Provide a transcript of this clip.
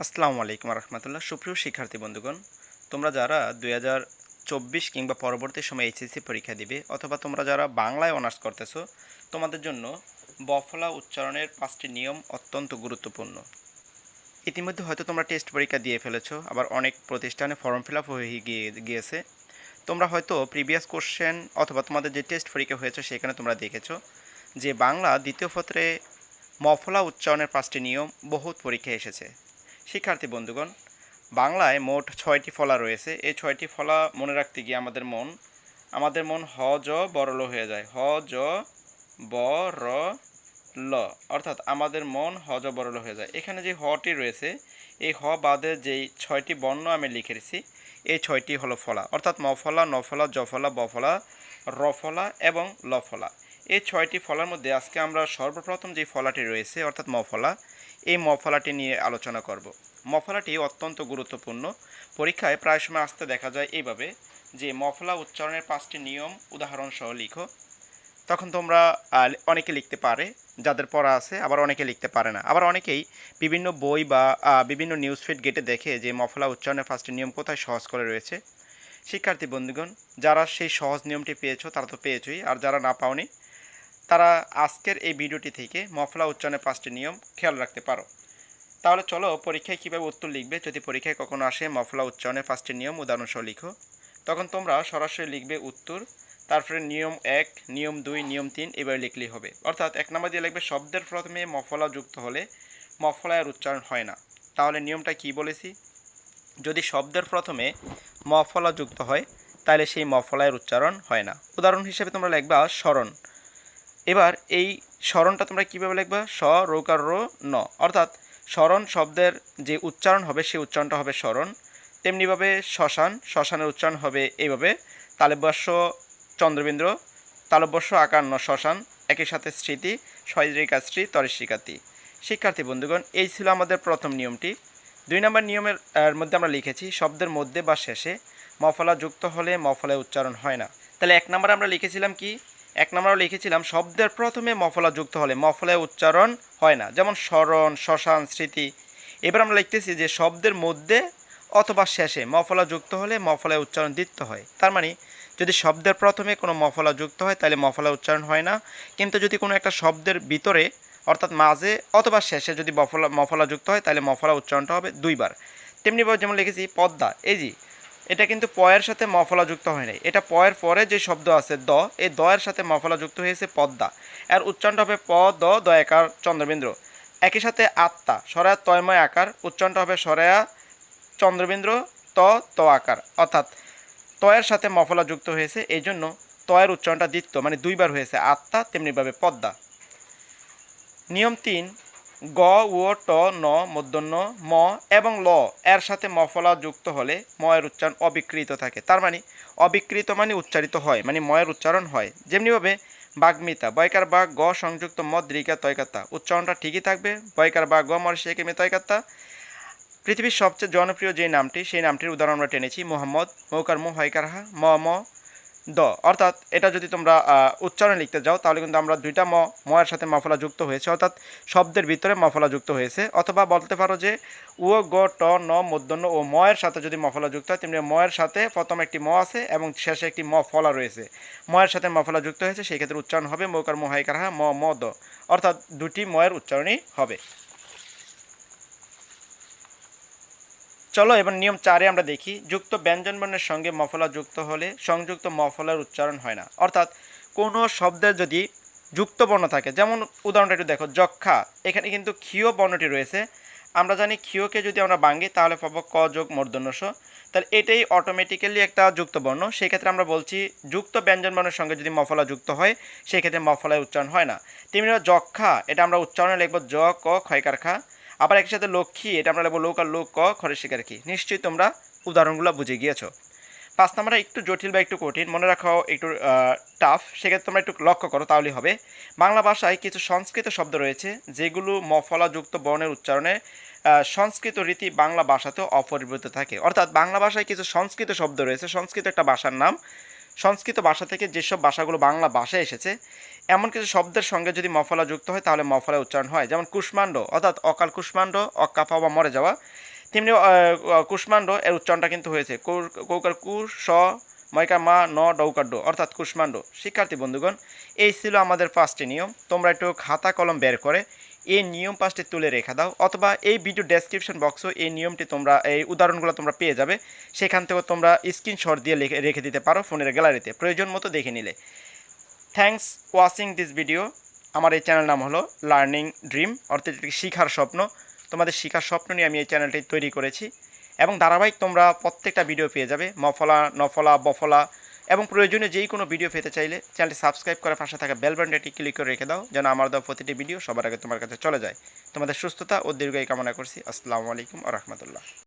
আসসালামু আলাইকুম রহমতুল্লাহ সুপ্রিয় শিক্ষার্থী বন্ধুগণ, তোমরা যারা দুই চব্বিশ কিংবা পরবর্তী সময় এইচএসসি পরীক্ষা দিবে অথবা তোমরা যারা বাংলায় অনার্স করতেছো, তোমাদের জন্য বফলা উচ্চারণের পাঁচটি নিয়ম অত্যন্ত গুরুত্বপূর্ণ। ইতিমধ্যে হয়তো তোমরা টেস্ট পরীক্ষা দিয়ে ফেলেছো, আবার অনেক প্রতিষ্ঠানে ফর্ম ফিল আপ হয়ে গিয়ে, গিয়েছে। তোমরা হয়তো প্রিভিয়াস কোশ্চেন অথবা তোমাদের যে টেস্ট পরীক্ষা হয়েছে সেখানে তোমরা দেখেছ যে বাংলা দ্বিতীয় পত্রে মফলা উচ্চারণের পাঁচটি নিয়ম বহুত পরীক্ষায় এসেছে। শিক্ষার্থী বন্ধুগণ, বাংলায় মোট ছয়টি ফলা রয়েছে। এই ছয়টি ফলা মনে রাখতে গিয়ে আমাদের মন আমাদের মন হ, জ বড় ল হয়ে যায়। হ, জ, ব, র, ল, অর্থাৎ আমাদের মন হ, জ বড় ল হয়ে যায়। এখানে যে হটি রয়েছে, এই হ বাদে যেই ছয়টি বর্ণ আমি লিখে লিখেছি এই ছয়টি হলো ফলা। অর্থাৎ মফলা নফলা জফলা বফলা রফলা এবং লফলা এই ছয়টি ফলার মধ্যে আজকে আমরা সর্বপ্রথম যে ফলাটি রয়েছে, অর্থাৎ মফলা এই মফলাটি নিয়ে আলোচনা করব। মফলাটি অত্যন্ত গুরুত্বপূর্ণ। পরীক্ষায় প্রায় সময় আসতে দেখা যায় এইভাবে যে, মফলা উচ্চারণের পাঁচটি নিয়ম উদাহরণ সহ লিখো। তখন তোমরা অনেকে লিখতে পারে, যাদের পড়া আছে, আবার অনেকে লিখতে পারে না। আবার অনেকেই বিভিন্ন বই বা বিভিন্ন নিউজ ফিড গেটে দেখে যে, মফলা উচ্চারণের পাঁচটি নিয়ম কোথায় সহজ করে রয়েছে। শিক্ষার্থী বন্ধুগণ, যারা সেই সহজ নিয়মটি পেয়েছ, তারা তো পেয়েছই। আর যারা না পাওনি তারা আজকের এই ভিডিওটি থেকে মফলা উচ্চারণের পাঁচটি নিয়ম খেয়াল রাখতে পারো। তাহলে চলো পরীক্ষায় কীভাবে উত্তর লিখবে? যদি পরীক্ষায় কখনো আসে মফলা উচ্চারণের পাঁচটি নিয়ম, উদাহরণসহ লিখো। তখন তোমরা সরাসরি লিখবে উত্তর, তারপরে নিয়ম এক, নিয়ম দুই, নিয়ম তিন এবার লিখলেই হবে। অর্থাৎ এক নম্বর দিয়ে লিখবে, শব্দের প্রথমে মফলা যুক্ত হলে মফলায়ের উচ্চারণ হয় না। তাহলে নিয়মটা কি বলেছি? যদি শব্দের প্রথমে মফলা যুক্ত হয়, তাহলে সেই মফলায়ের উচ্চারণ হয় না। উদাহরণ হিসেবে তোমরা লিখবা স্মরণ। এবার এই স্মরণটা তোমরা কীভাবে লিখবা? স রৌকার রো, ন। অর্থাৎ স্মরণ শব্দের যে উচ্চারণ হবে, সেই উচ্চারণটা হবে স্মরণ। তেমনিভাবে শ্মশান, শ্মশানের উচ্চারণ হবে এইভাবে। তালেবাস্য চন্দ্রবিন্দ্র তালব্যস্য, আকার, ন, শ্মশান। একই সাথে স্মৃতি সয়রিকা স্ত্রী তরিশিকাতি শিক্ষার্থী, বন্ধুগণ, এই ছিল আমাদের প্রথম নিয়মটি। দুই নম্বর নিয়মের মধ্যে আমরা লিখেছি, শব্দের মধ্যে বা শেষে মফলা যুক্ত হলে মফলায় উচ্চারণ হয় না। তাহলে এক নম্বরে আমরা লিখেছিলাম কি? এক নম্বরে লিখেছিলাম, শব্দের প্রথমে মফলা যুক্ত হলে মফলায় উচ্চারণ হয় না। যেমন স্মরণ, শ্মশান, স্মৃতি। এবার আমরা লিখতেছি যে শব্দের মধ্যে অথবা শেষে মফলা যুক্ত হলে মফলায় উচ্চারণ দিতে হয়। তার মানে যদি শব্দের প্রথমে কোনো মফলা যুক্ত হয়, তাহলে মফলা উচ্চারণ হয় না। কিন্তু যদি কোনো একটা শব্দের ভিতরে, অর্থাৎ মাঝে অথবা শেষে যদি মফলা মফলা যুক্ত হয়, তাহলে মফলা উচ্চারণটা হবে দুইবার। তেমনিভাবে যেমন লিখেছি, পদ্মা। এই জি এটা কিন্তু পয়ের সাথে মফলা যুক্ত হয় নাই। এটা পয়ের পরে যে শব্দ আছে দ, এই দয়ের সাথে মফলা যুক্ত হয়েছে পদ্মা। এর উচ্চারণটা হবে প, দ দয়াকার চন্দ্রবিন্দ্র একই সাথে আত্মা, সরায়া তয়ময় আকার। উচ্চারণটা হবে সরায়া চন্দ্রবিন্দ্র ত ত আকার। অর্থাৎ তয়ের সাথে মফলা যুক্ত হয়েছে এই জন্য তয়ের উচ্চারণটা দ্বিত্ব মানে দুইবার হয়েছে। আত্মা তেমনিভাবে পদ্মা। নিয়ম তিন গ ও ট, ন মূর্ধন্য ম এবং ল এর সাথে মফলা যুক্ত হলে ময়ের উচ্চারণ অবিকৃত থাকে। তার মানে অবিকৃত মানে উচ্চারিত হয় মানে ময়ের উচ্চারণ হয়। যেমনিভাবে বাগ্মিতা, বয়কার বাঘ গ সংযুক্ত ম রিকা তয়কাত্তা, উচ্চারণটা ঠিকই থাকবে, বয়কার বাঘ গ মর শেখে মে তয়কাত্তা। পৃথিবীর সবচেয়ে জনপ্রিয় যে নামটি, সেই নামটির উদাহরণ আমরা টেনেছি, মোহাম্মদ মৌকার মো হয়কার হা ম ম দ। অর্থাৎ এটা যদি তোমরা উচ্চারণ লিখতে যাও, তাহলে কিন্তু আমরা দুইটা ম, ময়ের সাথে মফলা যুক্ত হয়েছে। অর্থাৎ শব্দের ভিতরে মফলা যুক্ত হয়েছে। অথবা বলতে পারো যে, উ, গ, ট, ন মূর্ধন্য ও ময়ের সাথে যদি মফলা যুক্ত হয়, তেমনি ময়ের সাথে প্রথম একটি ম আছে এবং শেষে একটি ম, ফলা রয়েছে। ময়ের সাথে মফলা যুক্ত হয়েছে, সেই ক্ষেত্রে উচ্চারণ হবে মৌকার মো হাইকার হা ম ম, দ। অর্থাৎ দুটি ময়ের উচ্চারণই হবে। চলো এবার নিয়ম চারে আমরা দেখি, যুক্ত ব্যঞ্জনবর্ণের সঙ্গে মফলা যুক্ত হলে সংযুক্ত মফলার উচ্চারণ হয় না। অর্থাৎ কোনো শব্দের যদি যুক্ত বর্ণ থাকে, যেমন উদাহরণটা একটু দেখো, যক্ষা, এখানে কিন্তু ক্ষীয় বর্ণটি রয়েছে। আমরা জানি ক্ষীয়কে যদি আমরা ভাঙি তাহলে পাবো ক যোগ মূর্ধন্যস তাহলে এটাই অটোমেটিক্যালি একটা যুক্ত বর্ণ। সেই ক্ষেত্রে আমরা বলছি যুক্ত ব্যঞ্জন বর্ণের সঙ্গে যদি মফলা যুক্ত হয় সেই ক্ষেত্রে মফলায় উচ্চারণ হয় না। তেমনি যক্ষা, এটা আমরা উচ্চারণে লিখব জ ক ক্ষয়কার খা আবার একসাথে লক্ষ্মী, এটা আমরা লিখব লোক আর লোক ক খরে শিকার কি? নিশ্চয়ই তোমরা উদাহরণগুলো বুঝে গিয়েছো। পাঁচ নাম্বারটা একটু জটিল বা একটু কঠিন, মনে রাখো একটু টাফ সেক্ষেত্রে তোমরা একটু লক্ষ্য করো, তাহলেই হবে। বাংলা ভাষায় কিছু সংস্কৃত শব্দ রয়েছে, যেগুলো মফলাযুক্ত বর্ণের উচ্চারণে সংস্কৃত রীতি বাংলা ভাষাতেও অপরিবর্তিত থাকে। অর্থাৎ বাংলা ভাষায় কিছু সংস্কৃত শব্দ রয়েছে, সংস্কৃত একটা ভাষার নাম। সংস্কৃত ভাষা থেকে যেসব ভাষাগুলো বাংলা ভাষায় এসেছে এমন কিছু শব্দের সঙ্গে যদি মফলা যুক্ত হয়, তাহলে মফলা উচ্চারণ হয়। যেমন কুষ্মাণ্ড, অর্থাৎ অকাল কুষ্মাণ্ড, অকাফা বা মরে যাওয়া। তেমনি কুষ্মাণ্ড, এর উচ্চারণটা কিন্তু হয়েছে। কৌকার কু, স, ময়কা, মা, ন, ডৌকার, ডো, অর্থাৎ কুষ্মাণ্ড। শিক্ষার্থী, বন্ধুগণ, এই ছিল আমাদের পাঁচটি নিয়ম। তোমরা একটু খাতা কলম বের করে এই নিয়ম পাঁচটি তুলে রেখে দাও, অথবা এই ভিডিও ডেসক্রিপশন বক্সও এই নিয়মটি তোমরা, এই উদাহরণগুলো তোমরা পেয়ে যাবে। সেখান থেকে তোমরা স্ক্রিনশট দিয়ে রেখে দিতে পারো ফোনের গ্যালারিতে প্রয়োজন মতো দেখে নিলে। থ্যাংকস ওয়াচিং দিস ভিডিও আমার এই চ্যানেল নাম হলো লার্নিং ড্রিম অর্থাৎ শিখার স্বপ্ন। তোমাদের শিখার স্বপ্ন নিয়ে আমি এই চ্যানেলটি তৈরি করেছি। এবং ধারাবাহিক তোমরা প্রত্যেকটা ভিডিও পেয়ে যাবে। মফলা, নফলা, বফলা এবং প্রয়োজনীয় যেই কোনো ভিডিও পেতে চাইলে চ্যানেলটি সাবস্ক্রাইব করে পাশে থাকা বেল বাটনটি ক্লিক করে রেখে দাও, যেন আমার দেওয়া প্রতিটি ভিডিও সবার আগে তোমার কাছে চলে যায়। তোমাদের সুস্থতা ও দীর্ঘায়ু কামনা করছি। আসসালামু আলাইকুম আ রহমতুল্লাহ।